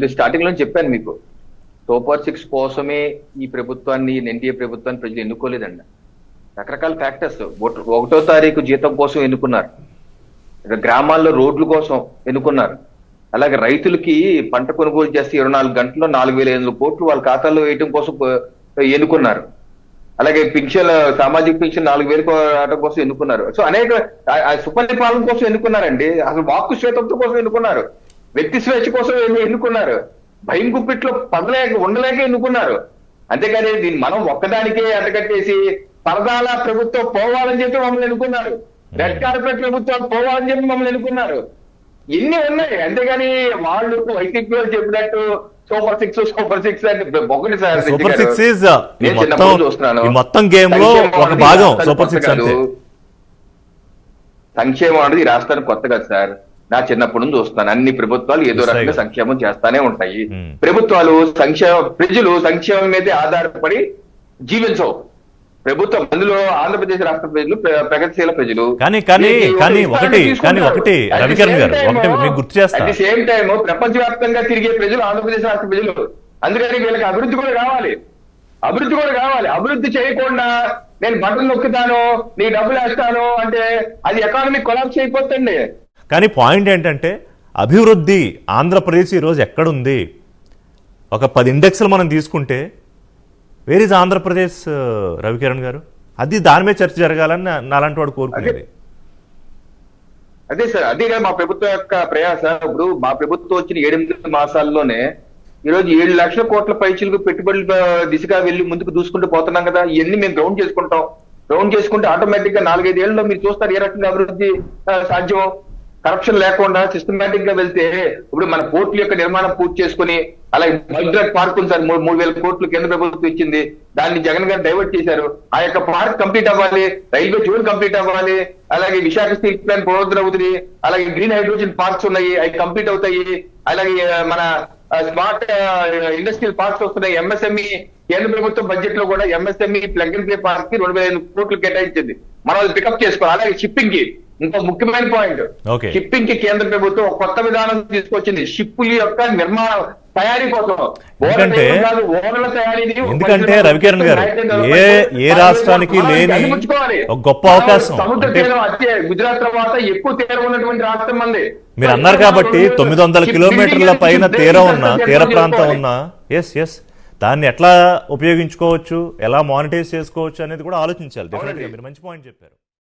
కొద్దిగా స్టార్టింగ్లో చెప్పాను మీకు. సూపర్ సిక్స్ కోసమే ఈ ప్రభుత్వాన్ని ఎన్డీఏ ప్రభుత్వాన్ని ప్రజలు ఎన్నుకోలేదండి. రకరకాల ఫ్యాక్టర్స్ ఒకటో తారీఖు జీతం కోసం ఎన్నుకున్నారు. గ్రామాల్లో రోడ్ల కోసం ఎన్నుకున్నారు. అలాగే రైతులకి పంట కొనుగోలు చేస్తే ఇరవై నాలుగు గంటల్లో నాలుగు వేల ఎనిమిది కోట్లు వాళ్ళ ఖాతాల్లో వేయడం కోసం ఎన్నుకున్నారు. అలాగే పింఛన్ సామాజిక పింఛన్ నాలుగు వేలు రావడం కోసం ఎన్నుకున్నారు. సో అనేక ఆ- సుపరిపాలన కోసం ఎన్నుకున్నారండి. అసలు వాక్కు శ్వేతంతో కోసం ఎన్నుకున్నారు. వ్యక్తి స్వేచ్ఛ కోసం ఎన్ని- ఎన్నుకున్నారు? భయం గుప్పిట్లో పడలేక ఉండలేక ఎన్నుకున్నారు. అంతేకాని దీన్ని మనం ఒక్కదానికే ఎండగట్టేసి పరదాల ప్రభుత్వం పోవాలని చెప్పి మమ్మల్ని ఎన్నుకున్నారు. రెడ్ కార్పెట్ ప్రభుత్వం పోవాలని చెప్పి మమ్మల్ని ఎన్నుకున్నారు. ఎన్ని ఉన్నాయి. అంతేగాని వాళ్ళు వైసీపీ వాళ్ళు చెప్పినట్టు సూపర్ సిక్స్ సూపర్ సిక్స్ అని ఒకటి సార్ సూపర్ సిక్స్ చూస్తున్నాను. మొత్తం గేమ్లో సంక్షేమం ఒక అనేది భాగం సూపర్ సిక్స్ సంక్షేమం అనేది ఈ రాష్ట్రానికి కొత్త కదా సార్. నా చిన్నప్పటి నుంచి చూస్తాను అన్ని ప్రభుత్వాలు ఏదో రకంగా. సంక్షేమం చేస్తానే ఉంటాయి. ప్రభుత్వాలు సంక్షేమ ప్రజలు సంక్షేమం మీదే ఆధారపడి జీవించవు. ప్రభుత్వం అందులో ఆంధ్రప్రదేశ్ రాష్ట్ర ప్రజలు ప్ర- ప్రగతిశీల ప్రజలు. కానీ కానీ కానీ ఒకటి కానీ. ఒకటి రవికిరణ్ గారు time, ఒకటి మీకు గుర్తు చేస్తా. The సేమ్ టైం ప్రపంచవ్యాప్తంగా తిరిగే ప్రజలు ఆంధ్రప్రదేశ్ రాష్ట్ర ప్రజలు. అందుకని వీళ్ళకి అభివృద్ధి కూడా కావాలి. అభివృద్ధి కూడా కావాలి. అభివృద్ధి చేయకుండా నేను బటన్ నొక్కుతాను నీ డబ్బులు వేస్తాను అంటే అది ఎకానమీ కొలాప్స్ అయిపోతుంది కానీ పాయింట్ ఏంటంటే అభివృద్ధి ఆంధ్రప్రదేశ్ ఈరోజు ఎక్కడుంది? ఒక పది ఇండెక్స్లు మనం తీసుకుంటే where is Andhra Pradesh uh, Ravikiran గారు? అది దాని మీద చర్చ జరగాలని నా- నాలాంటి వాడు కోరుకునేది. అదే సార్ అదే కదా మా ప్రభుత్వం యొక్క ప్రయాస. ఇప్పుడు మా ప్రభుత్వం వచ్చిన ఏడెనిమిది మాసాల్లోనే ఈరోజు ఏడు లక్షల కోట్ల పైచీలకు పెట్టుబడుల uh, దిశగా వెళ్ళి ముందుకు దూసుకుంటూ పోతున్నాం కదా. ఇవన్నీ మేము గ్రౌండ్ చేసుకుంటాం. గ్రౌండ్ చేసుకుంటే ఆటోమేటిక్గా నాలుగైదు ఏళ్ళలో మీరు చూస్తారు ఏ రకంగా అభివృద్ధి uh, సాధ్యం కరప్షన్ లేకుండా సిస్టమేటిక్గా వెళ్తే ఇప్పుడు మన పోర్టుల యొక్క నిర్మాణం పూర్తి చేసుకుని అలాగే మైగ్రాట్ పార్క్ ఉంది సార్ మూడు మూడు వేల కోట్లు కేంద్ర ప్రభుత్వం ఇచ్చింది. దాన్ని జగన్ గారు డైవర్ట్ చేశారు. ఆ యొక్క పార్క్ కంప్లీట్ అవ్వాలి రైల్వే జోన్ కంప్లీట్ అవ్వాలి అలాగే విశాఖ స్టీల్ ప్లాంట్ పునరుద్ధరణ అవుతుంది అలాగే గ్రీన్ హైడ్రోజన్ పార్క్స్ ఉన్నాయి అవి కంప్లీట్ అవుతాయి అలాగే మన స్మార్ట్ ఇండస్ట్రియల్ పార్క్స్ వస్తున్నాయి. ఎంఎస్ఎంఈ కేంద్ర ప్రభుత్వం బడ్జెట్లో కూడా ఎంఎస్ఎంఈ ప్లగ్ అండ్ ప్లే పార్క్కి రెండు వేల కోట్లు కేటాయించింది. మనం అది పికప్ చేసుకోవాలి. అలాగే షిప్పింగ్కి ఇంకో ముఖ్యమైన పాయింట్. షిప్పింగ్కి కేంద్ర ప్రభుత్వం కొత్త విధానం తీసుకొచ్చింది. షిప్పుల యొక్క నిర్మాణ తయారీ కోసం. ఎందుకంటే- రవికిరణ్ గారు, ఏ- ఏ రాష్ట్రానికి లేని గొప్ప అవకాశం. గుజరాత్ తర్వాత ఎక్కువ తీరం ఉన్నటువంటి రాష్ట్రం మంది మీరు అన్నారు కాబట్టి తొమ్మిది వందల కిలోమీటర్ల పైన తీరం ఉన్న తీర ప్రాంతం ఉన్న ఎస్ ఎస్ దాన్ని ఎట్లా ఉపయోగించుకోవచ్చు ఎలా మానిటైజ్ చేసుకోవచ్చు అనేది కూడా ఆలోచించాలి. డెఫినెట్గా మీరు మంచి పాయింట్ చెప్పారు.